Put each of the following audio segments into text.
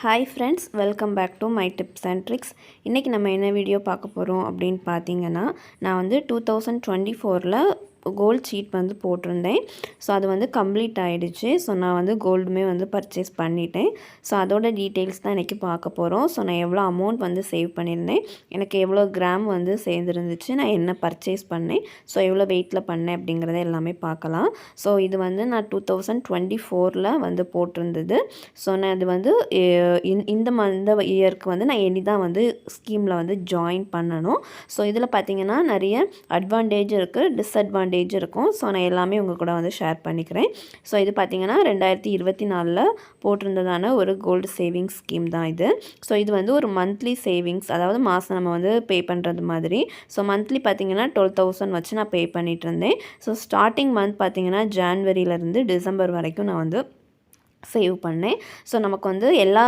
Hi friends welcome back to my tips and tricks இன்றைக்கி நம்ம என்ன வீடியோ பார்க்க போகிறோம் அப்படின்னு பார்த்தீங்கன்னா நான் வந்து டூ தௌசண்ட் டுவெண்ட்டி ஃபோரில் கோல்ட் சீட் வந்து போட்டிருந்தேன். ஸோ அது வந்து கம்ப்ளீட் ஆகிடுச்சு ஸோ நான் வந்து கோல்டுமே வந்து பர்ச்சேஸ் பண்ணிட்டேன். ஸோ அதோட டீட்டெயில்ஸ் தான் இன்றைக்கி பார்க்க போகிறோம் ஸோ நான் எவ்வளோ அமௌண்ட் வந்து சேவ் பண்ணியிருந்தேன். எனக்கு எவ்வளோ கிராம் வந்து சேர்ந்துருந்துச்சு. நான் என்ன பர்ச்சேஸ் பண்ணேன்? ஸோ எவ்வளோ வெயிட்டில் பண்ணேன் அப்படிங்கிறத எல்லாமே பார்க்கலாம். ஸோ இது வந்து நான் டூ தௌசண்ட் டுவெண்ட்டி ஃபோரில் வந்து போட்டிருந்தது. ஸோ நான் இது வந்து இந்த- இந்த மந்த இயருக்கு வந்து நான் இனி தான் வந்து ஸ்கீமில் வந்து ஜாயின் பண்ணணும். ஸோ இதில் பார்த்தீங்கன்னா நிறைய அட்வான்டேஜ் இருக்குது டிஸ்அட்வான்டேஜ் இருக்கும். ஸோ நான் எல்லாமே உங்கள் கூட வந்து ஷேர் பண்ணிக்கிறேன். ஸோ இது பார்த்தீங்கன்னா ரெண்டாயிரத்தி இருபத்தி நாலில் போட்டிருந்ததான ஒரு கோல்டு சேவிங்ஸ் ஸ்கீம் தான் இது. ஸோ இது வந்து ஒரு மந்த்லி சேவிங்ஸ் அதாவது மாதம் நம்ம வந்து பே பண்ணுறது மாதிரி. ஸோ மந்த்லி பார்த்தீங்கன்னா டுவெல் தௌசண்ட் வச்சு நான் பே பண்ணிகிட்டு இருந்தேன். ஸோ ஸ்டார்டிங் மந்த் பார்த்தீங்கன்னா ஜான்வரியிலேருந்து டிசம்பர் வரைக்கும் நான் வந்து சேவ் பண்ணேன். ஸோ நமக்கு வந்து எல்லா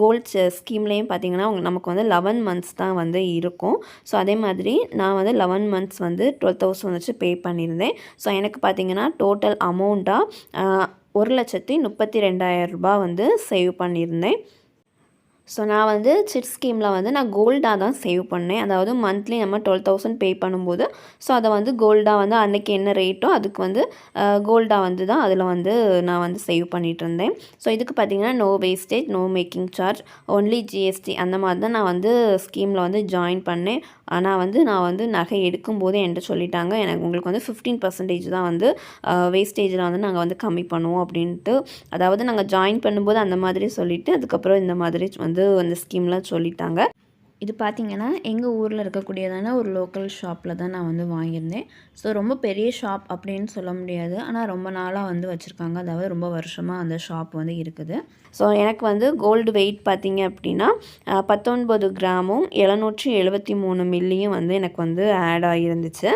கோல்ட் ஸ்கீம்லேயும் பார்த்தீங்கன்னா நமக்கு வந்து லெவன் மந்த்ஸ் தான் வந்து இருக்கும். ஸோ அதே மாதிரி நான் வந்து லெவன் மந்த்ஸ் வந்து டுவெல் தௌசண்ட் வச்சு பே பண்ணியிருந்தேன். ஸோ எனக்கு பார்த்தீங்கன்னா டோட்டல் அமௌண்ட்டாக ஒரு லட்சத்தி முப்பத்தி ரெண்டாயிரம் ரூபாய் வந்து சேவ் பண்ணியிருந்தேன். ஸோ நான் வந்து சிட் ஸ்கீமில் வந்து நான் கோல்டாக தான் சேவ் பண்ணேன். அதாவது மந்த்லி நம்ம டுவெல் தௌசண்ட் பே பண்ணும்போது. ஸோ அதை வந்து கோல்டாக வந்து அன்றைக்கி என்ன ரேட்டோ அதுக்கு வந்து கோல்டாக வந்து தான் அதில் வந்து நான் வந்து சேவ் பண்ணிகிட்டு இருந்தேன். ஸோ இதுக்கு பார்த்தீங்கன்னா no wastage no making charge only GST அந்த மாதிரி தான் நான் வந்து ஸ்கீமில் வந்து ஜாயின் பண்ணேன். ஆனால் வந்து நான் வந்து நகை எடுக்கும்போது என்கிட்ட சொல்லிட்டாங்க எனக்கு உங்களுக்கு வந்து ஃபிஃப்டீன் பர்சன்டேஜ் தான் வந்து வேஸ்டேஜில் வந்து நாங்கள் வந்து கம்மி பண்ணுவோம். அப்படின்ட்டு. அதாவது நாங்கள் ஜாயின் பண்ணும்போது அந்த மாதிரி சொல்லிவிட்டு அதுக்கப்புறம் இந்த மாதிரி வந்து வந்து அந்த ஸ்கீம்லாம் சொல்லிட்டாங்க. இது பார்த்திங்கன்னா எங்கள் ஊரில் இருக்கக்கூடியதான ஒரு லோக்கல் ஷாப்பில் தான் நான் வந்து வாங்கியிருந்தேன். ஸோ ரொம்ப பெரிய ஷாப் அப்படின்னு சொல்ல முடியாது. ஆனால் ரொம்ப நாளாக வந்து வச்சுருக்காங்க. அதாவது ரொம்ப வருஷமாக அந்த ஷாப் வந்து இருக்குது. ஸோ எனக்கு வந்து கோல்டு வெயிட் பார்த்தீங்க அப்படின்னா பத்தொன்பது கிராமும் எழுநூற்றி எழுபத்தி மூணு மில்லியும் வந்து எனக்கு வந்து ஆட் ஆகியிருந்துச்சு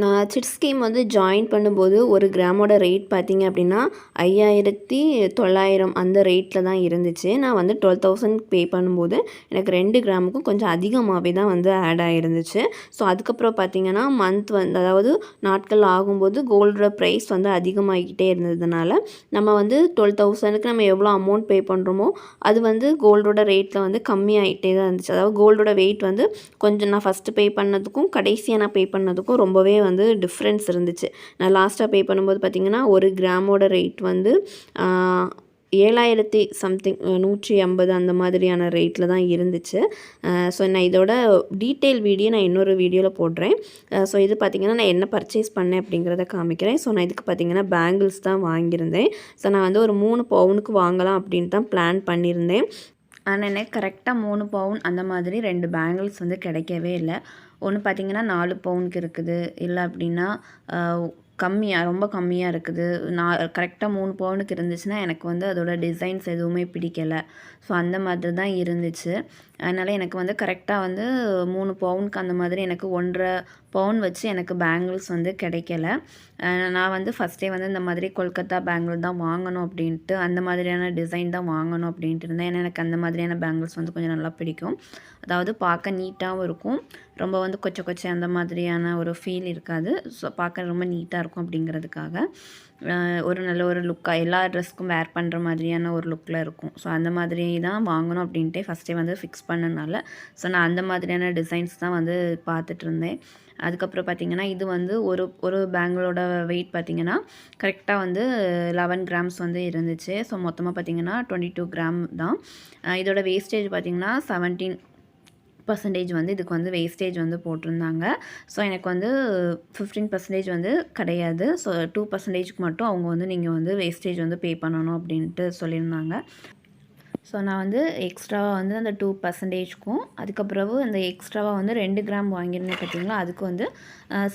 நான் சிட் ஸ்கீம் வந்து ஜாயின் பண்ணும்போது ஒரு கிராமோட ரேட் பார்த்தீங்க அப்படின்னா ஐயாயிரத்தி தொள்ளாயிரம் அந்த ரேட்டில் தான் இருந்துச்சு. நான் வந்து டுவெல் தௌசண்ட் பே பண்ணும்போது எனக்கு ரெண்டு கிராமுக்கும் கொஞ்சம் அதிகமாகவே தான் வந்து ஆட் ஆகிருந்துச்சு ஸோ அதுக்கப்புறம் பார்த்தீங்கன்னா மந்த் வந்து அதாவது நாட்கள் ஆகும்போது கோல்டோட ப்ரைஸ் வந்து அதிகமாகிக்கிட்டே இருந்ததுனால நம்ம வந்து டுவெல் தௌசண்ட்க்கு நம்ம எவ்வளோ அமௌண்ட் பே பண்ணுறோமோ அது வந்து கோல்டோட ரேட்டில் வந்து கம்மியாகிட்டே தான் இருந்துச்சு. அதாவது கோல்டோட வெயிட் வந்து கொஞ்சம் நான் ஃபஸ்ட்டு பே பண்ணதுக்கும் கடைசியாக நான் பே பண்ணதுக்கும் ரொம்பவே வந்து டிஃப்ரென்ஸ் இருந்துச்சு. நான் லாஸ்ட்டாக பே பண்ணும்போது பார்த்திங்கன்னா ஒரு கிராமோட ரேட் வந்து ஏழாயிரத்தி சம்திங் நூற்றி ஐம்பது அந்த மாதிரியான ரேட்டில் தான் இருந்துச்சு. ஸோ நான் இதோட டீட்டெயில் வீடியோ நான் இன்னொரு வீடியோவில் போடுறேன். ஸோ இது பார்த்திங்கன்னா நான் என்ன பர்ச்சேஸ் பண்ணேன் அப்படிங்கிறத காமிக்கிறேன். ஸோ நான் இதுக்கு பார்த்திங்கன்னா பேங்கிள்ஸ் தான் வாங்கியிருந்தேன். ஸோ நான் வந்து ஒரு மூணு பவுனுக்கு வாங்கலாம் அப்படின்னு தான் பிளான் பண்ணியிருந்தேன். ஆனால் எனக்கு கரெக்டாக மூணு பவுன் அந்த மாதிரி ரெண்டு பேங்கிள்ஸ் வந்து கிடைக்கவே இல்லை. ஒன்று பார்த்தீங்கன்னா நாலு பவுனுக்கு இருக்குது. இல்லை அப்படின்னா கம்மியாக ரொம்ப கம்மியாக இருக்குது. நான் கரெக்டாக மூணு பவுனுக்கு இருந்துச்சுன்னா எனக்கு வந்து அதோட டிசைன்ஸ் எதுவுமே பிடிக்கலை. ஸோ அந்த மாதிரி தான் இருந்துச்சு. அதனால் எனக்கு வந்து கரெக்டாக வந்து மூணு பவுனுக்கு அந்த மாதிரி எனக்கு ஒன்றரை பவுன் வச்சு எனக்கு பேங்கிள்ஸ் வந்து கிடைக்கல. நான் வந்து ஃபஸ்ட்டே வந்து இந்த மாதிரி கொல்கத்தா பேங்கிள் தான் வாங்கணும் அப்படின்ட்டு அந்த மாதிரியான டிசைன் தான் வாங்கணும் அப்படின்ட்டு இருந்தேன். ஏன்னா எனக்கு அந்த மாதிரியான பேங்கிள்ஸ் வந்து கொஞ்சம் நல்லா பிடிக்கும். அதாவது பார்க்க நீட்டாகவும் இருக்கும். ரொம்ப வந்து கொச்சை கொச்சை அந்த மாதிரியான ஒரு ஃபீல் இருக்காது. ஸோ பார்க்க ரொம்ப நீட்டாக இருக்கும் அப்படிங்கிறதுக்காக. ஒரு நல்ல ஒரு லுக்காக எல்லா ட்ரெஸ்க்கும் வேர் பண்ணுற மாதிரியான ஒரு லுக்கில் இருக்கும். ஸோ அந்த மாதிரி தான் வாங்கணும் அப்படின்ட்டு ஃபஸ்ட்டே வந்து ஃபிக்ஸ் பண்ணனால. ஸோ நான் அந்த மாதிரியான டிசைன்ஸ் தான் வந்து பார்த்துட்டு இருந்தேன். அதுக்கப்புறம் பார்த்தீங்கன்னா இது வந்து ஒரு ஒரு பேங்கிளோட வெயிட் பார்த்தீங்கன்னா கரெக்டாக வந்து லெவன் கிராம்ஸ் வந்து இருந்துச்சு. ஸோ மொத்தமாக பார்த்தீங்கன்னா டுவெண்ட்டி டூ கிராம் தான் இதோட வேஸ்டேஜ் பார்த்தீங்கன்னா செவன்டீன் பர்சன்டேஜ் வந்து இதுக்கு வந்து வேஸ்டேஜ் வந்து போட்டிருந்தாங்க. ஸோ எனக்கு வந்து ஃபிஃப்டீன் பர்சன்டேஜ் வந்து கிடையாது. ஸோ டூ பர்சன்டேஜ்க்கு மட்டும் அவங்க வந்து நீங்கள் வந்து வேஸ்டேஜ் வந்து பே பண்ணணும் அப்படின்ட்டு சொல்லியிருந்தாங்க. ஸோ நான் வந்து எக்ஸ்ட்ராவாக வந்து அந்த டூ பர்சன்டேஜ்க்கும் அதுக்கப்புறவு அந்த எக்ஸ்ட்ராவாக வந்து ரெண்டு கிராம் வாங்கியிருந்தேன் பார்த்தீங்களா? அதுக்கு வந்து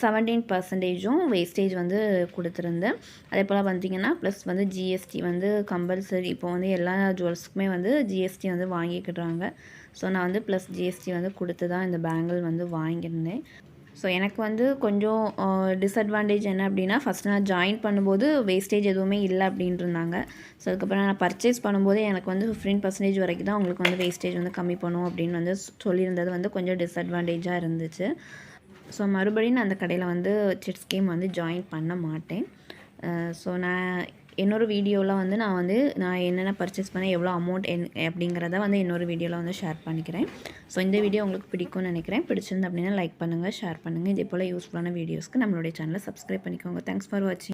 செவன்டீன் பர்சன்டேஜும் வேஸ்டேஜ் வந்து கொடுத்துருந்தேன். அதே போல் பார்த்தீங்கன்னா ப்ளஸ் வந்து ஜிஎஸ்டி வந்து கம்பல்சரி இப்போ வந்து எல்லா ஜுவல்ஸுக்குமே வந்து ஜிஎஸ்டி வந்து வாங்கிக்கிடுறாங்க ஸோ நான் வந்து ப்ளஸ் ஜிஎஸ்டி வந்து கொடுத்து தான் இந்த பேங்கிள் வந்து வாங்கியிருந்தேன். ஸோ எனக்கு வந்து கொஞ்சம் டிஸ்அட்வான்டேஜ் என்ன அப்படின்னா ஃபஸ்ட் நான் ஜாயின் பண்ணும்போது வேஸ்டேஜ் எதுவுமே இல்லை அப்படின்ட்டு இருந்தாங்க ஸோ அதுக்கப்புறம் நான் பர்ச்சேஸ் பண்ணும்போது எனக்கு வந்து ஃபிஃப்டீன் பர்சன்டேஜ் வரைக்கும் தான் உங்களுக்கு வந்து வேஸ்டேஜ் வந்து கம்மி பண்ணும் அப்படின்னு வந்து சொல்லியிருந்தது வந்து கொஞ்சம் டிஸ்அட்வான்டேஜாக இருந்துச்சு. ஸோ மறுபடியும் நான் அந்த கடையில் வந்து சிட்ஸ் கேம் வந்து ஜாயின் பண்ண மாட்டேன். ஸோ நான் இன்னொரு வீடியோவில் வந்து நான் வந்து நான் என்னென்ன பர்ச்சேஸ் பண்ணேன் எவ்வளோ அமௌண்ட் என் அப்படிங்கிறத வந்து இன்னொரு வீடியோவில் வந்து ஷேர் பண்ணிக்கிறேன். ஸோ இந்த வீடியோ உங்களுக்கு பிடிக்கும்னு நினைக்கிறேன். பிடிச்சிருந்து அப்படின்னா லைக் பண்ணுங்கள் ஷேர் பண்ணுங்கள் இதே போல் யூஸ்ஃபுல்லான வீடியோஸ்க்கு நம்மளுடைய சேனலை சப்ஸ்கிரைப் பண்ணிக்கோங்க. தேங்க்ஸ் ஃபார் வாட்சிங்